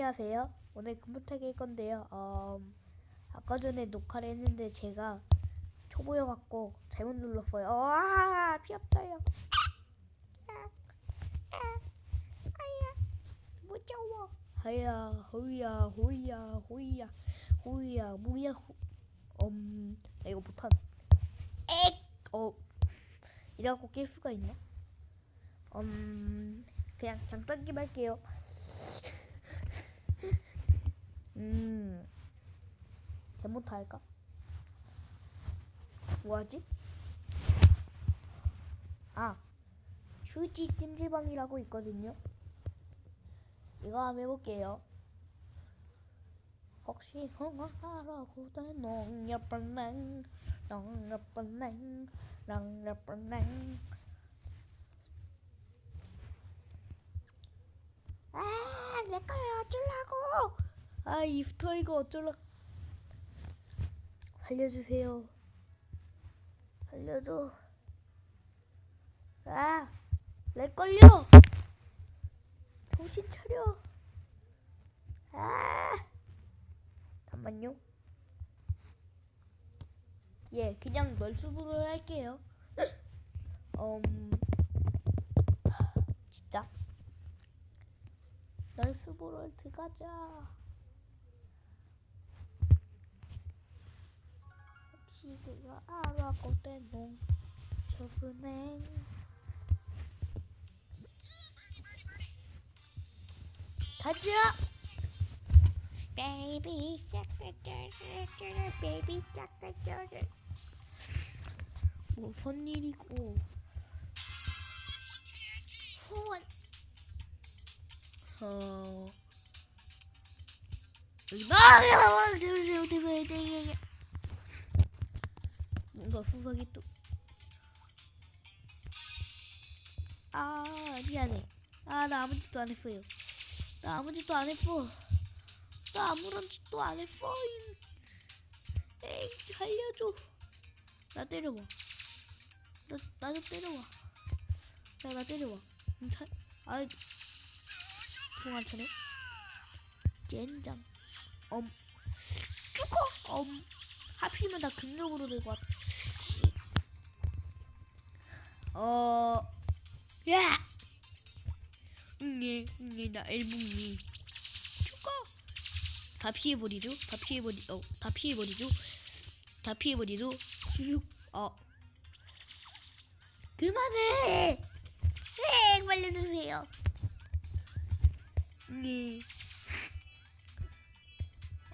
안녕하세요. 오늘 컴퓨터 할 건데요. 어, 아까 전에 녹화를 했는데 제가 초보여 갖고 잘못 눌렀어요. 와, 피었어요. 아, 아, 아야, 무서워. 하야, 호이야, 호이야, 호이야, 호이야, 뭐야, 호, 음, 나 이거 못한. 액, 어, 이래갖고 깰 수가 있나? 음, 그냥 장단기 할게요. 음, 잘못 할까? 뭐하지? 아, 휴지 찜질방이라고 있거든요. 이거 한번 해볼게요. 혹시 통화하라고 된 농협번행, 농협번행, 농협번행. 아, 내 거야 어쩌려고? 아, 이프터 이거 어쩌려? 살려주세요. 살려줘. 아, 내 걸려. 정신 차려. 아, 잠만요. 예, 그냥 널수부를 할게요. 음, 진짜. 널수부를 들어가자. 혹시 그거 알아? 꽃대농 저분행 가자. Baby shark, baby shark, 무슨 일이고? 후원. 어. 뭔가 수석이 또. 아 미안해. 아 나 아무 짓도 안 했어요. 나 아무 짓도 안 했어. 나 아무런 짓도 안 했어. 에이 살려줘. 나 때려봐. 나 나 좀 때려봐. 야 나 때려봐. 음, 차, 아이 중한 차네. 젠장. 엄 죽어. 엄 하필이면 나 극력으로 들고 왔다. 어. 야. 응예 응예 나 엘붕이 죽어. 다 피해버리죠. 다 피해버리. 어 다 피해버리죠. 다 피해버리죠. 슉. 어. 그만해. 에 말려주세요. 네.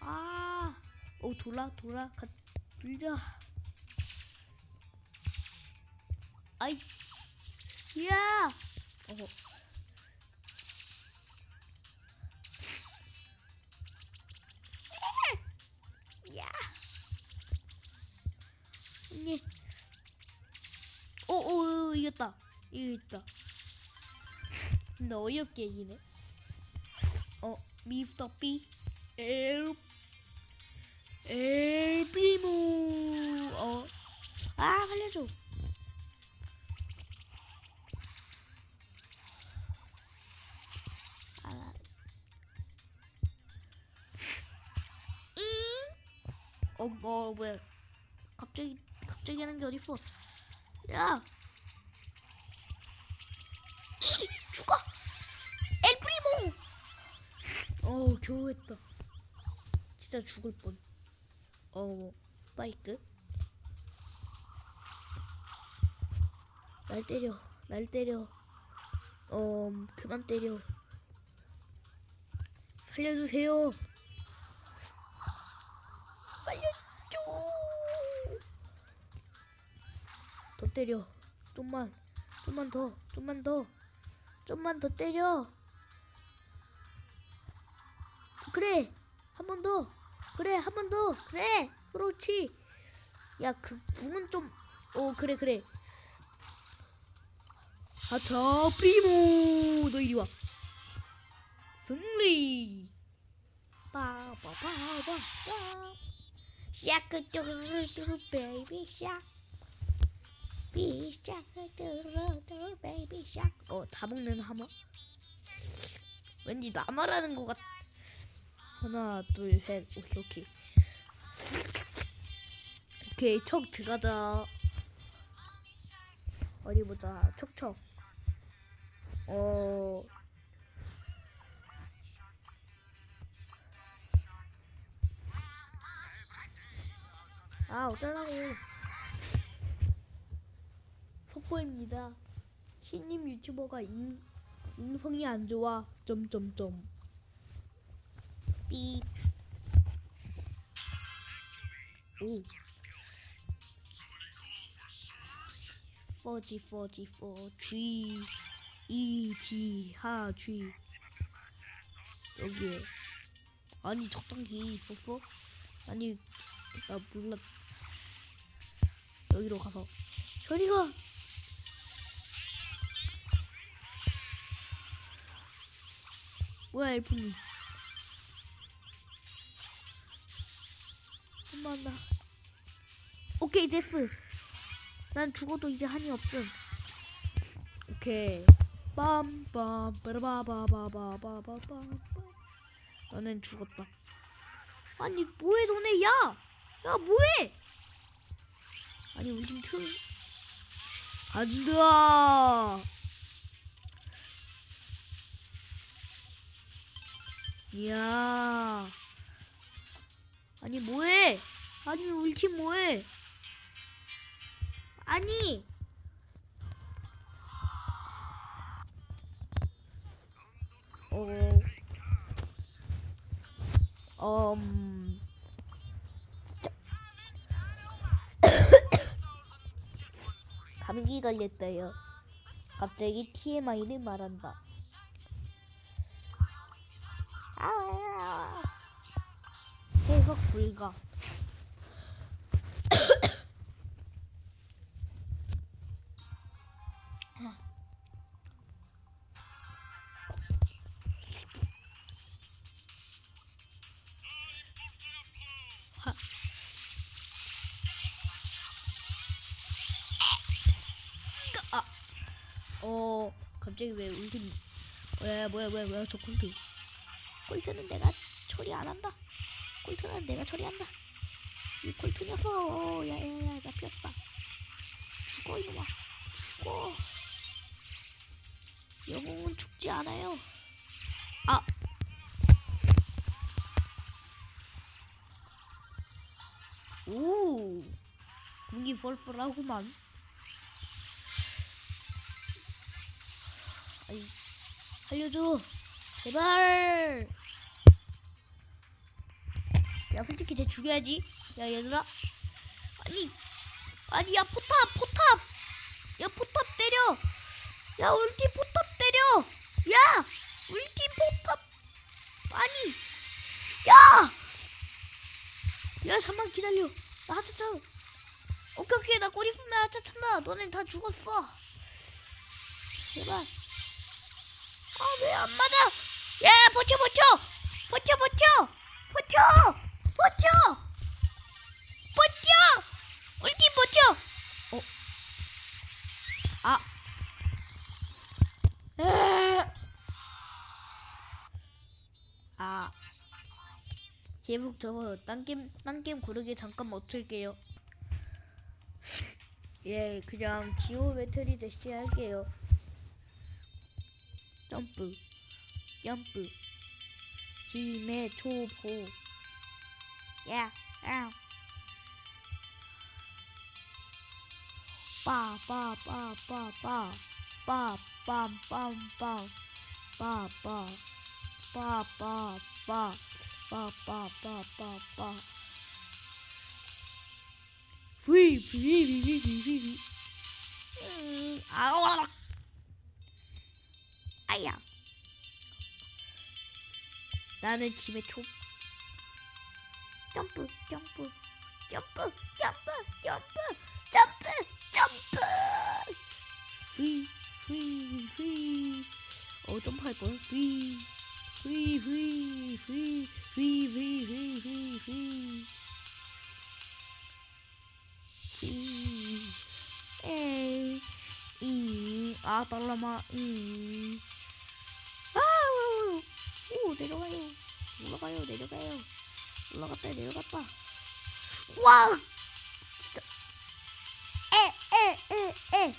아, 오 돌아 돌아 가 돌자. 아이, 야, 어. 야, 네. 오, 오, 이겼다. 이겼다. 근데 어이없게 이기네. 어, 미스터 B. 엘, 엘비모. 어, 아, 살려줘. 어, 뭐, 뭐야. 갑자기, 갑자기 하는 게 어딨어. 야! 이! 죽어! 엘프리모! 어 겨우 했다. 진짜 죽을 뻔. 어 스파이크. 날 때려. 날 때려. 어 그만 때려. 살려주세요. 더 때려. 좀만. 좀만 더. 좀만 더. 좀만 더 때려. 그래 한 번 더 그래 한 번 더 그래 그렇지 야 그 궁은 좀어 그래 그래 하차 프리모 너 이리 와 승리 빠바바바바 샤크 뚜루 뚜루 베이비 샤 비샤크 뚜루뚜루 베이비 샤어다 먹는 하마 왠지 나말하는 것 같. 하나, 둘, 셋. 오케이, 오케이. 오케이, 척 들어가자. 어디 보자. 척척. 어. 아, 어쩌라고. 속보입니다. 신님 유튜버가 임, 음성이 안 좋아. 점점점. 삐. 오. 포지 포지 포 G E G 하 G 여기에 아니 적당히 있었어? 아니 나 몰라 여기로 가서 저리가 뭐야 엘프니 엄마 나. 오케이 제프 난 죽어도 이제 한이 없음. 오케이. 빰빰 빠라바바바바바바밤 너는 죽었다. 아니 뭐해 너네? 야! 야 뭐해! 아니 우리 팀 틈... 간다 이야. 아니 뭐해? 아니 팀 뭐해? 아니. 어. 음... 감기 걸렸어요. 갑자기 TMI를 말한다. 아, 해석 불가. 어 갑자기 왜 우리 팀 뭐야 뭐야 뭐야 저 콜트 콜트는 내가 처리 안 한다. 콜트는 내가 처리한다. 이 콜트 녀석 야야야 나 피었다. 죽어 이놈아. 죽어. 영웅은 죽지 않아요. 아! 오, 궁이 펄펄하구만. 아이, 알려줘. 제발. 야, 솔직히 쟤 죽여야지. 야, 얘들아. 아니, 아니, 야, 포탑, 포탑. 야, 포탑 때려. 야, 울티 포탑 때려. 야, 울티 포탑. 아니, 야. 야, 잠만 기다려. 나 하차 차. 오케이, 오케이. 나 꼬리 풀면 하차 찬다. 너넨 다 죽었어. 제발. 아, 왜 안 맞아? 야, 버텨, 버텨! 버텨, 버텨! 버텨! 버텨! 버텨! 팀 버텨! 어? 아. 에. 아. 제목 저거 딴 게임 딴 게임 고르게 잠깐 멈출게요. 예, 그냥 지오 배터리 대시 할게요. 점프, 점프, 짐의 초보. 야, 야. 빠, 빠, 빠, 빠, 빠, 빠, 빰, 빰, 빰, 빠, 빠, 빠, 빠, 빠. 빠빠빠빠빠 브이 브이 브이 브이 브이 브이 음, 아우 아야 나는 팀의 초 점프 점프 점프 점프 점프 점프 점프! 브이 브이 브이 어 점프할 뻔 브이 브이 브이 브이 브이 브이 브이 브이 브이 브이 에이 이 아 달라마 이 내려가요. 올라가요 내려가요. 올라갔다 내려갔다. 와 진짜. 에에에에.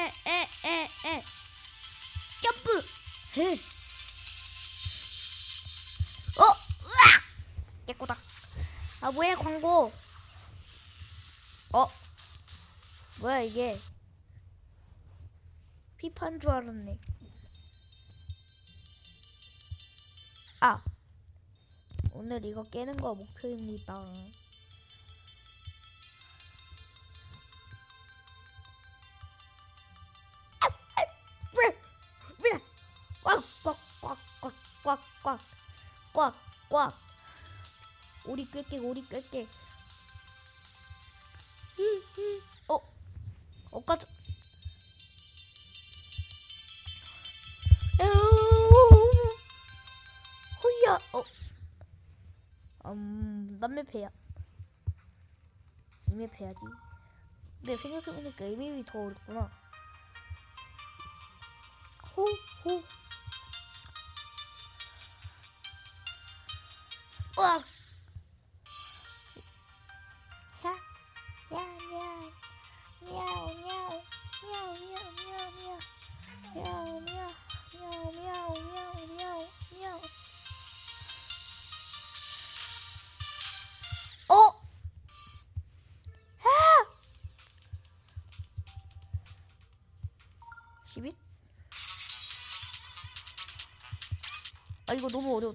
에에에에에에에. 점프! 헤. 어! 으악! 깨꼬닥 아 뭐야 광고? 어? 뭐야 이게? 피파인 줄 알았네. 아 오늘 이거 깨는 거 목표입니다. 꽉꽉꽉꽉꽉꽉꽉꽉 오리 꿰깨 오리 꿰깨 이맵 패야지. 근데 생각해보니까 이 맵이 더 어렵구나. 호, 호. 10일? 아 이거 너무 어려워.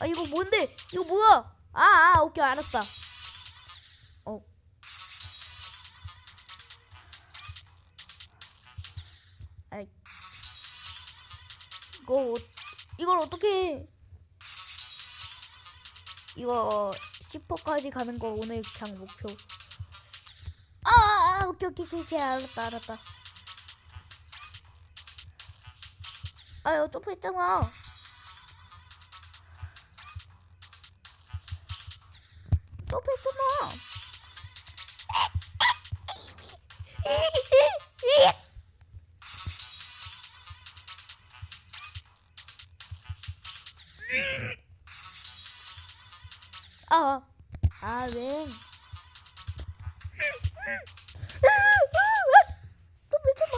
아 이거 뭔데? 이거 뭐야? 아, 아 오케이 알았다. 어. 아이. 이거 어- 이걸 어떻게 해? 이거 10호까지 가는 거 오늘 그냥 목표. 아, 오케이, 오케이, 오케이, 오케이, 알았다, 알았다. 아, 이거 점프했잖아. 점프했잖아. 아, 아, 왜? 점프했잖아.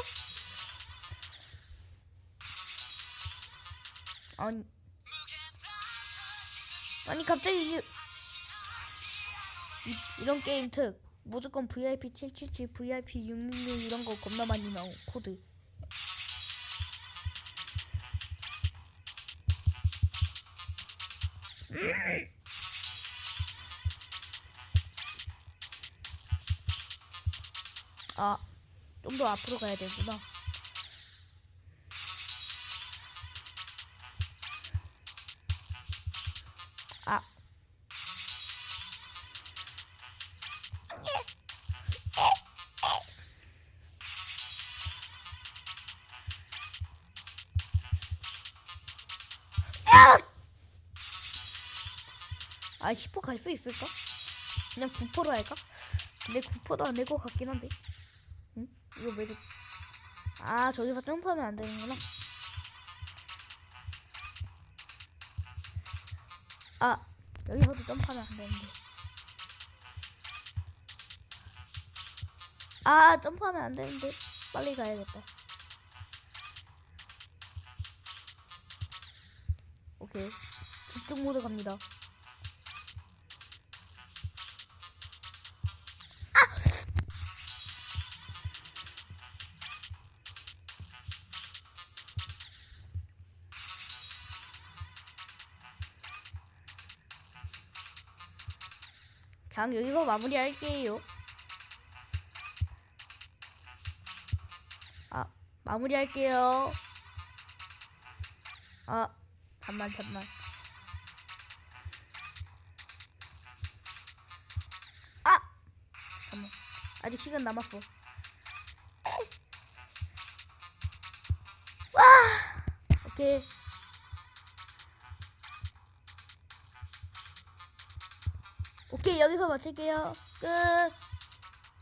아니, 아니 갑자기 이게 이, 이 런 게임 특 무조건 VIP 777, VIP 666 이런 거 겁나 많이 나오 코드. 아, 좀 더 앞으로 가야 되구나. 아. 아, 10%갈수 있을까? 그냥 9%로 할까? 근데 9%도 안 될 것 같긴 한데. 응? 이거 왜 이렇게. 아, 저기서 점프하면 안 되는구나. 아, 여기서도 점프하면 안 되는데. 아, 점프하면 안 되는데. 빨리 가야겠다. 오케이. 집중 모드 갑니다. 그냥 여기서 마무리할게요. 아, 마무리할게요. 아, 잠만, 잠만. 아! 잠만. 아직 시간 남았어. 오케이 여기서 마칠게요. 끝.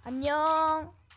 안녕.